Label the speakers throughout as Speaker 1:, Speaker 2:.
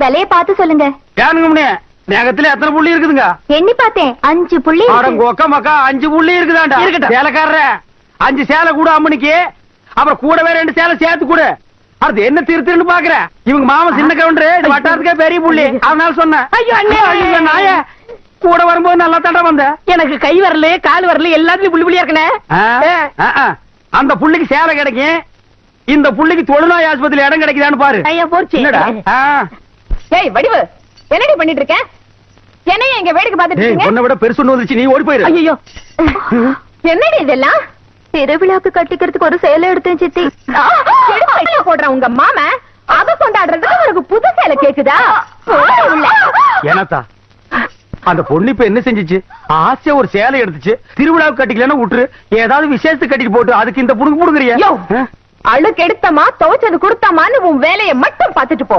Speaker 1: விலைய பார்த்து சொல்லுங்க.
Speaker 2: ஏனுங்க நேகத்துல எத்தனை புள்ளி இருக்குதுங்க?
Speaker 1: எண்ணி பார்த்தேன் அஞ்சு புள்ளி இருக்கு.
Speaker 2: அடங்க ஒக்க மக்கா அஞ்சு புள்ளி இருக்குதாண்டா?
Speaker 3: இருக்கட்டும்.
Speaker 2: சேலைக்காரர அஞ்சு சேலை கூட அம்மனிக்கு அப்புறம் கூடவே ரெண்டு சேலை சேர்த்து கூட. அடுத்து என்ன திருத்திருன்னு பாக்குற? இவங்க மாமா சின்ன கவுண்டரு இது வட்டாரத்துக்கே பெரிய புள்ளி. அதனால சொன்னேன்.
Speaker 3: ஐயோ, அண்ணே.
Speaker 2: ஐயோ, நாயே. கூட வரும்போது நல்லா தண்டை வந்த.
Speaker 3: எனக்கு கை வரல கால் வரல எல்லாத்துலயும் புள்ளி புள்ளியா இருக்கனே.
Speaker 2: அந்த புள்ளிக்கு சேலை கிடைக்கும். இந்த புள்ளிக்கு தொழுநோய் ஆஸ்பத்திரி இடம் கிடைக்குதான்னு பாரு.
Speaker 3: ஐயா போச்சு. ஏய் வடிவு என்னடி பண்ணிட்டு இருக்க? என்னைய இங்க வேடிக்கை பார்த்துட்டு இருக்கீங்க?
Speaker 2: உன்னை விட பெருசு ஒண்ணு வந்துச்சு நீ ஓடி போயிரு.
Speaker 3: ஐயோ என்னடி இதெல்லாம்?
Speaker 1: திருவிழாக்கு கட்டிக்கிறதுக்கு ஒரு சேலை எடுத்தேன் சித்தி.
Speaker 3: எடுத்து போடுற உங்க மாமா? அத கொண்டாடுறதுக்கு உனக்கு புது சேலை கேக்குதா.
Speaker 2: ஏனாத்தா அந்த பொண்ணு இப்ப என்ன செஞ்சுச்சு? ஆசையா ஒரு சேலை எடுத்துச்சு திருவிழாவுக்கு கட்டிக்கலன்னா விட்டுரு. ஏதாவது விசேஷத்துக்கு கட்டிட்டு போட்டு அதுக்கு இந்த புடுங்க புடுங்குறியா.
Speaker 3: அழுக்கு எடுத்தமா துவைச்சது கொடுத்தமான்னு உன் வேலைய மட்டும் பார்த்துட்டு போ.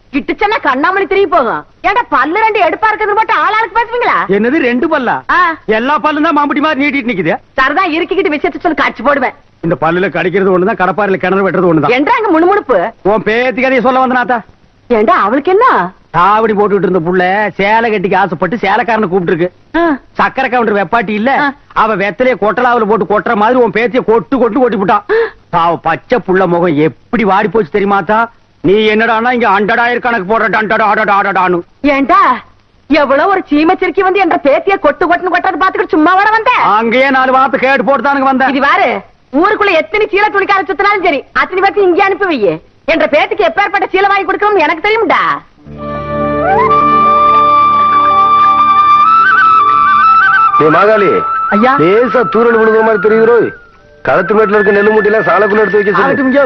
Speaker 3: கிட்டுச்சன்னா கண்ணாமணி திரும்பி போகும். ஏன்டா பல்லு ரெண்டு எடுப்பா இருக்கிறது மட்டும் ஆளாளுக்கு பேசுவீங்களா
Speaker 2: என்னது ரெண்டு பல்லா? எல்லா பல்லும் தான் மாம்பட்டி மாதிரி நீட்டிட்டு நிக்குது.
Speaker 3: சரிதான் இருக்கிக்கிட்டு விஷயத்த சொல்லி காட்சி போடுவேன்.
Speaker 2: இந்த பல்லுல கடிக்கிறது ஒண்ணுதான் கடப்பாரில கிணறு வெட்டுறது ஒண்ணுதான்.
Speaker 3: என்றா அங்க முணுமுணுப்பு?
Speaker 2: உன் பேத்தி கதையை சொல்ல வந்தனாத்தா
Speaker 3: ஏண்டா அவளுக்கு என்ன?
Speaker 2: தாவடி போட்டுட்டு இருந்த புள்ள சேலை கட்டிக்கு ஆசைப்பட்டு சேலைக்காரனை கூப்பிட்டு இருக்கு சக்கரை கவுண்டர் வெப்பாட்டி இல்ல. அவ வெத்தலைய கொட்டலாவுல போட்டு கொட்டுற மாதிரி உன் பேத்திய கொட்டு கொட்டு கொட்டி விட்டான். பாவ பச்சை புள்ள முகம் எப்படி வாடி போச்சு தெரியுமாத்தா நீ என்னடான்னா இங்க அண்டடாயிரம் கணக்கு போடுற? டண்டடா அடடா அடடான்னு
Speaker 3: ஏண்டா? எவ்வளவு ஒரு சீமச்சிருக்கி வந்து என்ற பேத்திய கொட்டு கொட்டுன்னு கொட்டது பாத்துக்கிட்டு சும்மா வர வந்த?
Speaker 2: அங்கேயே நாலு வார்த்தை கேட்டு போட்டுதானுங்க வந்தேன்
Speaker 3: இது பாரு ஊருக்குள்ள எத்தனை சீல துணிக்கார சுத்தினாலும் சரி அத்தனை பேத்தி இங்கே அனுப்பி வையே என்ற பேத்திக்கு எப்பேற்பட்ட சீலை வாங்கி கொடுக்கணும் எனக்கு தெரியும்டா.
Speaker 4: மாகாளி
Speaker 2: ஐயா.
Speaker 4: லேசா தூரல் விழுகிற மாதிரி தெரியுறோ களத்து மேட்டுல இருக்க நெல்லு மூட்டையில சாலைக்குள்ள எடுத்து வைக்க சொல்லு.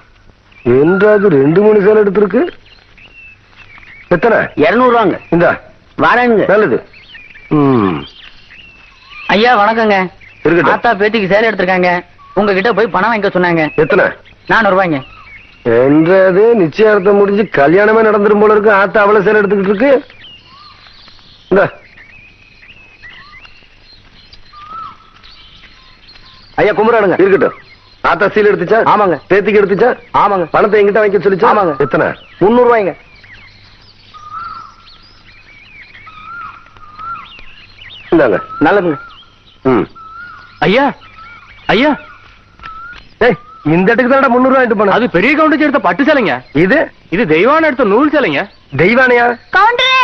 Speaker 4: என்றாவது ரெண்டு மூணு சேலை எடுத்திருக்கு. எத்தனை?
Speaker 5: இருநூறு ரூபாங்க
Speaker 4: இந்த.
Speaker 5: வரேனுங்க
Speaker 4: நல்லது. ம்.
Speaker 5: ஐயா வணக்கங்க.
Speaker 4: இருக்கட்டும்.
Speaker 5: ஆத்தா பேத்திக்கு சேலை எடுத்திருக்காங்க. உங்ககிட்ட போய் பணம் வாங்கிக்க சொன்னாங்க.
Speaker 4: எத்தனை?
Speaker 5: நானூறு ரூபாய்ங்க
Speaker 4: என்றது நிச்சயார்த்தம் முடிஞ்சு கல்யாணமே நடந்துரும் போல இருக்கு. ஆத்தா அவ்வளவு சேலை எடுத்துக்கிட்டு இருக்கு. இந்த. ஐயா கும்பிடானுங்க இருக்கட்டும். ஆத்தா சீல் எடுத்துச்சா? ஆமாங்க. பேத்திக்கு எடுத்துச்சா? ஆமாங்க. பணத்தை எங்கிட்ட வாங்கிக்க சொல்லிச்சா? ஆமாங்க. எத்தனை? முன்னூறு ரூபாய்ங்க இந்தாங்க. நல்லதுங்க. ம்.
Speaker 2: ஐயா ஐயா.
Speaker 4: ஏய் இந்த இடத்துக்கு தான் முன்னூறு ரூபாய் போன
Speaker 2: அது பெரிய கவுண்டிச்சு எடுத்த பட்டு சேலைங்க.
Speaker 4: இது?
Speaker 2: இது தெய்வான எடுத்த நூல் சேலைங்க.
Speaker 4: தெய்வானையா?
Speaker 1: கவுண்டரே!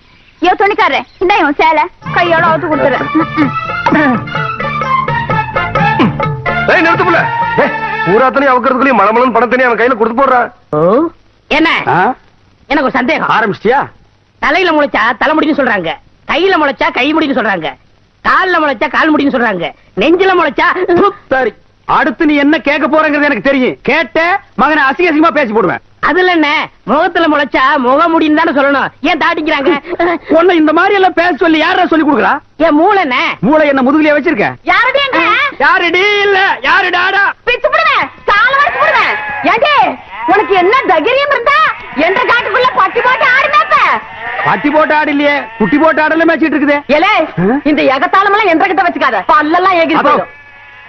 Speaker 1: யோ துணிக்காரே இந்த இவன் சேலை. கையோட அவுத்து கொடுத்துறேன்
Speaker 4: ஏய் நிறுத்துப்புல பூராத்தனையும் அவக்கிறதுக்குள்ளயும் மலமலன் பணத்தனையும் அவன் கையில கொடுத்து போடுறான்
Speaker 5: என்ன? எனக்கு ஒரு சந்தேகம்.
Speaker 2: ஆரம்பிச்சிட்டியா?
Speaker 5: தலையில முளைச்சா தலைமுடின்னு சொல்றாங்க. கையில முளைச்சா கை முடின்னு சொல்றாங்க. கால்ல முளைச்சா கால் முடின்னு சொல்றாங்க. நெஞ்சில முளைச்சா
Speaker 2: சரி அடுத்து நீ என்ன கேட்க போறங்கிறது எனக்கு தெரியும். கேட்ட மகனை அசிங்க அசிங்கமா பேசி போடுவேன்.
Speaker 5: அதுல என்ன? முகத்துல முளைச்சா முக முடின்னு தானே சொல்லணும். ஏன் தாட்டிக்கிறாங்க?
Speaker 2: உன்னை இந்த மாதிரி எல்லாம் பேச சொல்லி யாரா சொல்லி கொடுக்குறா?
Speaker 5: என் மூளை என்ன?
Speaker 2: மூளை என்ன முதுகுலயே வச்சிருக்க?
Speaker 3: யாரடி
Speaker 2: யாருடி? இல்ல யாரு டாடா
Speaker 3: பிச்சு போடுவேன் கால வரைச்சு போடுவேன் ஏண்டி உனக்கு என்ன தைரியம் இருந்தா என்ற காட்டுக்குள்ள பட்டி போட்டு ஆடுனாப்ப?
Speaker 2: பட்டி போட்டு ஆடு இல்லையே குட்டி போட்டு ஆடல மேய்ச்சிட்டு இருக்குது.
Speaker 3: ஏலே? இந்த எகத்தாளம் எல்லாம் என்ற கிட்ட வச்சுக்காத. பல்லெல்லாம் ஏகி போயிடும்.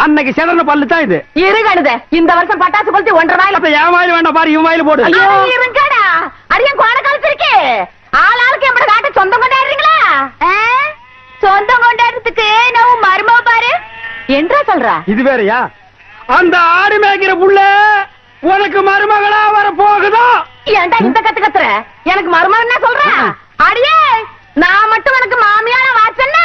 Speaker 2: அன்னைக்கு செதறன பல்லு தான் இது.
Speaker 3: இரு கழுத இந்த வருஷம் பட்டாசு கொளுத்தி ஒன்றரை வாயில
Speaker 2: அப்ப என் வாயில வேண்டாம் பாரு இவன் வாயில போடு.
Speaker 3: இருங்கடா. அடியன் கோண கழுத்திருக்கே ஆள் ஆளுக்கு எம்பட காட்ட சொந்தம் கொண்டாடுறீங்களா?
Speaker 1: சொந்தம் கொண்டாடுறதுக்கு நான் மருமக பாரு.
Speaker 3: என்றா சொல்றா?
Speaker 2: இது வேறயா? அந்த ஆடு மேய்க்கிற புள்ள உனக்கு மருமகளா வர போகுதோ
Speaker 3: ஏன்டா இந்த கத்து கத்துற? எனக்கு மருமகன் என்ன சொல்ற அடியே நான் மட்டும் எனக்கு மாமியார வாச்சன்னா?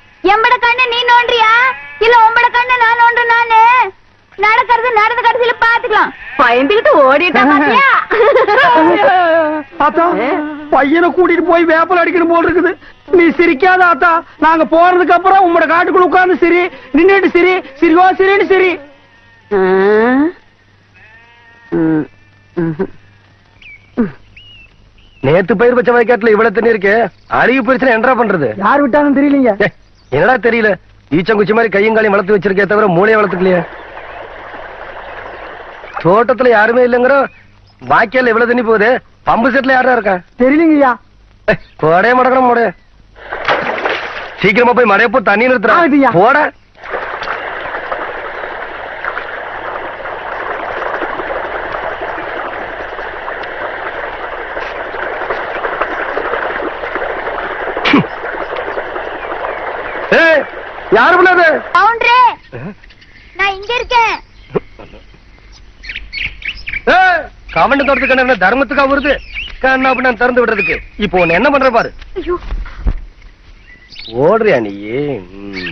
Speaker 1: எம்பட கண்ணு நீ நோண்டியா இல்ல உம்பட கண்ணு நான் நோண்டு நானு? நடக்கிறது நடந்த கடைசியில பாத்துக்கலாம்.
Speaker 3: பயந்துகிட்டு ஓடிட்டா பாத்தியா?
Speaker 2: ஆத்தா பையனை கூட்டிட்டு போய் வேப்பல் அடிக்கணும் போல் இருக்குது. நீ சிரிக்காத ஆத்தா. நாங்க போறதுக்கு அப்புறம் உங்களோட காட்டுக்குள்ள உட்கார்ந்து சிரி. நின்னுட்டு சிரி. சிரிவா சிரின்னு சிரி.
Speaker 4: நேத்து பயிர் வச்ச வயக்காட்டுல இவ்வளவு தண்ணி இருக்கு. அறிவு பிரச்சனை என்னடா பண்றது?
Speaker 2: யார் விட்டாலும் தெரியலீங்க.
Speaker 4: என்னடா தெரியல? ஈச்சங்குச்சி மாதிரி கையும் காலையும் வளர்த்து வச்சிருக்கே தவிர மூளையை வளர்த்துக்கலையே. தோட்டத்துல யாருமே இல்லைங்கிற வாய்க்கால இவ்வளவு தண்ணி போகுது. பம்பு செட்ல யாரா இருக்கா?
Speaker 2: தெரியலீங்கய்யா
Speaker 4: போடே மடக்கணும் போடு. சீக்கிரமா போய் மழைய போ தண்ணி
Speaker 2: ஆகுதுய்யா.
Speaker 4: நிறுத்துறா போட ஏய், யாரு பண்ணது
Speaker 1: கவுண்டரே நான் இங்க இருக்கேன்.
Speaker 4: கவண்ட தோட்டத்துக்கு என்ன தர்மத்துக்கா வருது? கண்ணா அப்படின்னு திறந்து விடுறதுக்கு. இப்போ உன்னை என்ன பண்ற பாரு? ஓடுறியா நீ? ம்.